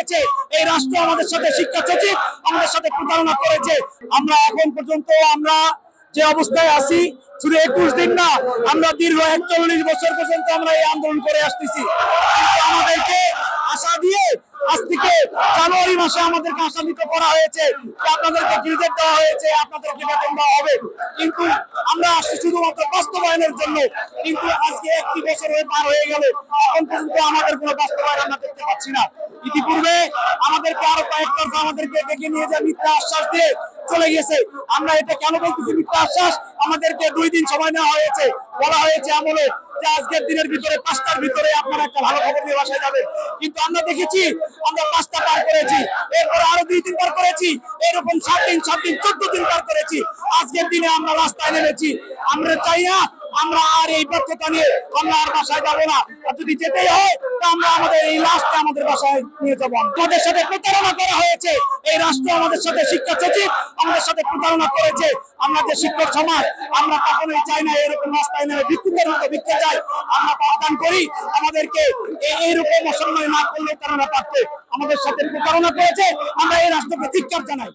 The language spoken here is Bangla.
হয়েছে। এই রাষ্ট্র আমাদের সাথে শিক্ষা সচিব, আমাদের সাথে প্রতারণা করেছে। আমরা এখন পর্যন্ত আমরা যে অবস্থায় আছি, শুধু একুশ দিন না, আমরা দীর্ঘ একচল্লিশ বছর পর্যন্ত আমরা এই আন্দোলন করে আসতেছি। কিন্তু আমাদেরকে আশা দিয়ে মাসে আমাদেরকে আশান্বিত করা হয়েছে আপনাদেরকে ক্রিকেট দেওয়া হয়েছে আপনাদেরকে বেতন দেওয়া হবে। কিন্তু আমরা আসছি শুধুমাত্র বাস্তবায়নের জন্য। কিন্তু আজকে একটি বছর হয়ে পার হয়ে গেল। এখন পর্যন্ত আমাদের কোনো বাস্তবায়ন আমরা দেখতে পাচ্ছি না। ইতিপূর্বে আমাদেরকে আরও কয়েক তরফা আমাদেরকে ডেকে নিয়ে যে মিথ্যা আশ্বাস দিয়ে চলে গেছে আমরা এটা কেন বলতেছি মিথ্যা আশ্বাস? আমাদেরকে দুই দিন সময় নেওয়া হয়েছে। বলা হয়েছে আমলে যে আজকের দিনের ভিতরে পাঁচটার ভিতরে আপনারা একটা ভালো খবর নিয়ে বাসায় যাবেন। কিন্তু আমরা দেখেছি, আমরা পাঁচটা পার করেছি, এরপরে আরও দুই দিন পার করেছি, এরকম সাত দিন সাত দিন, চোদ্দ দিন পার করেছি। আজকের দিনে আমরা রাস্তায় নেমেছি। আমরা চাই না আমরা আর এই ব্যর্থতা নিয়ে আমরা আর বাসায় যাব না। আর যদি যেতেই হয়, তা আমরা আমাদের এই লাস্টে আমাদের বাসায় নিয়ে যাব। আমাদের সাথে প্রতারণা করা হয়েছে। এই রাষ্ট্র আমাদের সাথে শিক্ষা সচিব, আমাদের সাথে প্রতারণা করেছে। আমরা যে শিক্ষক সমাজ, আমরা কখনোই চাই না এরকম রাস্তায় নেমে ভিক্ষুকের মতো ভিক্ষে যাই। আমরা পাঠদান করি। আমাদেরকে এইরকম অসম্মান না করলে তারা পারতে আমাদের সাথে প্রতারণা করেছে। আমরা এই রাষ্ট্রকে ধিক্কার জানাই।